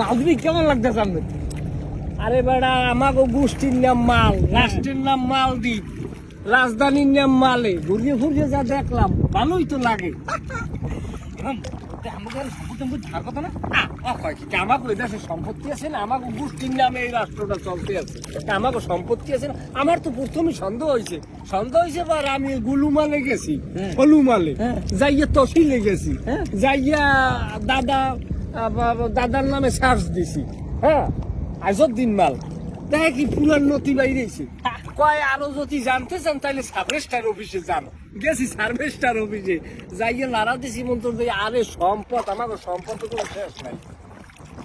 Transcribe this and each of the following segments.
মাধুরী কেমন লাগতেছে আপনার আরে বেড়া আমাকে গোষ্ঠীর নাম মাল রাষ্ট্রের নাম মালদ্বীপ রাজধানীর নাম মালে। ঘুরিয়ে ঘুরিয়ে যা দেখলাম ভালোই তো লাগে। আমাকে সম্পত্তি ধার কথা না? আমাকে ওই দেশে সম্পত্তি আছে না? আমাকে গোষ্ঠীর নামে এই রাষ্ট্রটা চলতে আছে। আমাকে সম্পত্তি আছে না? আমার তো প্রথমে সন্দেহ হয়েছে। সন্দেহ হয়েছে এবার আমি গুলুমালে গেছি হ্যাঁ। হলুমালে। হ্যাঁ। যাইয়া তহসিলে গেছি। হ্যাঁ। যাইয়া দাদা দাদার নামে সার্চ দিছি। হ্যাঁ আজর দিন মাল। দেখে কি পুরান নথি বাইরেছে। কয়, আরও যদি জানতে চান, তাহলে সার্ভেস্টার অফিসে যান। গেছি সার্ভেস্টার অফিসে। যাইয়ে নাড়া দিছি মন্ত্র আরে সম্পদ আমাকে সম্পদ কোনো শেষ নাই।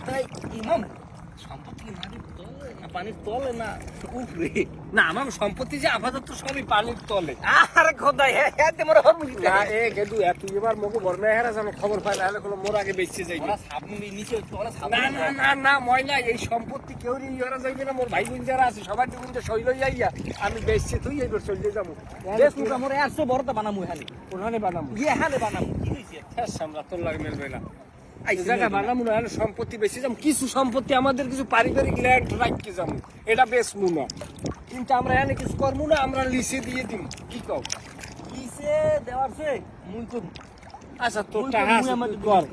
তাই ইমাম সম্পত্তি না পানির তলে না উপরে? না আমার সম্পত্তি যে আপাতত সবই পানির তলে। আরে খোদাই হ্যাঁ হ্যাঁ মোর হরমুন কি না এ গেদু এত এবার মগু বর্ণা হেরা জানো খবর পাই না হলে মোর আগে বেঁচে যাই ওরা নিচে ওরা না না না না এই সম্পত্তি কেউ নিয়ে ইহারা যাইবে না মোর ভাই বোন যারা আছে সবার দিকে শৈল যাইয়া আমি বেচছে তুই এইবার চলে যাব। দেশ মুটা মোর একশো বড়টা বানামু এখানে। ওখানে বানাবো এখানে বানামু। কি হইছে? সামলা তোর লাগে মেলবে না। জায়গা মেলবে না। বানাবো না হলে সম্পত্তি বেশি যাম কিছু সম্পত্তি আমাদের কিছু পারিবারিক ল্যান্ড রাখতে যাব এটা বেচবো না কিন্তু আমরা এখানে কিছু করব না আমরা লিসে দিয়ে দিব কি কও? কিসে দেওয়ার সে মুই কই আচ্ছা তোর টাকা কই, মুই আছে, আমাদের কর।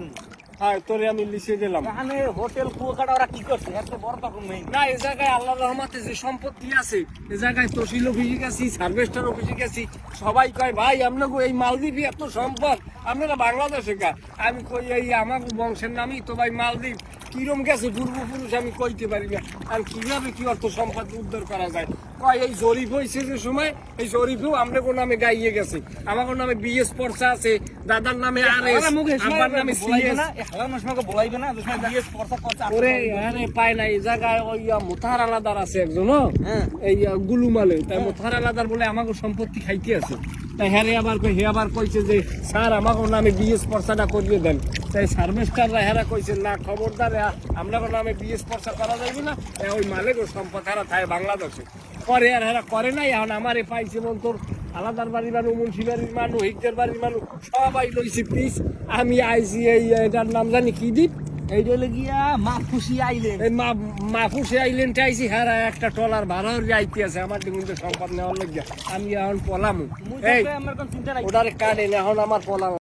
হ্যাঁ তোরে আমি লিসে দিলাম। এখানে হোটেল কুয়াকাটা ওরা কি করছে? এত বড় তখন নেই। না এই জায়গায় আল্লাহ রহমাতে যে সম্পত্তি আছে এই জায়গায় তহসিল অফিসে গেছি সার্ভেস্টার অফিসে গেছি সবাই কয় ভাই আপনাকে এই মালদ্বীপে এত সম্পদ আপনারা বাংলাদেশে গা। আমি কই এই আমার বংশের নামই তো ভাই মালদ্বীপ। কিরম গেছে পূর্বপুরুষ আমি কইতে পারি না। আর কীভাবে কি অর্থ সম্পদ উদ্ধার করা যায়? কয় এই জরিপ হয়েছে যে সময় এই জরিপেও আপনার নামে গাইয়ে গেছে। আমার নামে বিএস পর্চা আছে দাদার নামে আর এস আমার নামে সিএস। বিএস পড়তা করছে ওরে আরে পায় না এই জায়গায় ওই মোতাহার আলাদার আছে একজন হ্যাঁ? হ্যাঁ। এই গুলুমালে। তাই মোতাহার আলাদার বলে আমাকে সম্পত্তি খাইতে আছে। তাই হ্যারে আবার কই হে আবার কইছে যে স্যার আমাকে নামে বিএস পর্সাটা করিয়ে দেন। তাই সার্ভেস্টাররা হেরা কইছে না খবরদার আমরা নামে বিএস পর্সা করা যাবে না। ওই মালিক ও সম্পদ হারা থাকে বাংলাদেশে। করে আর হেরা করে নাই এখন আমারে পাইছে বলতো আলাদার বাড়ির মানুষ মুন্সি বাড়ির মানুষ হিকদের বাড়ির মানুষ সবাই লইছি প্লিজ আমি আইছি এই এটার নাম জানি কি দ্বীপ? এইটা গিয়া মা খুশি আইলেন এই মা মাফুসে আইল্যান্ডে আইছি হারা একটা টলার ভাড়া আইতে আছে আমার দিকে সম্পদ নেওয়ার লাগিয়া। আমি এখন পলাম। এই ওটারে এখন আমার পলাম।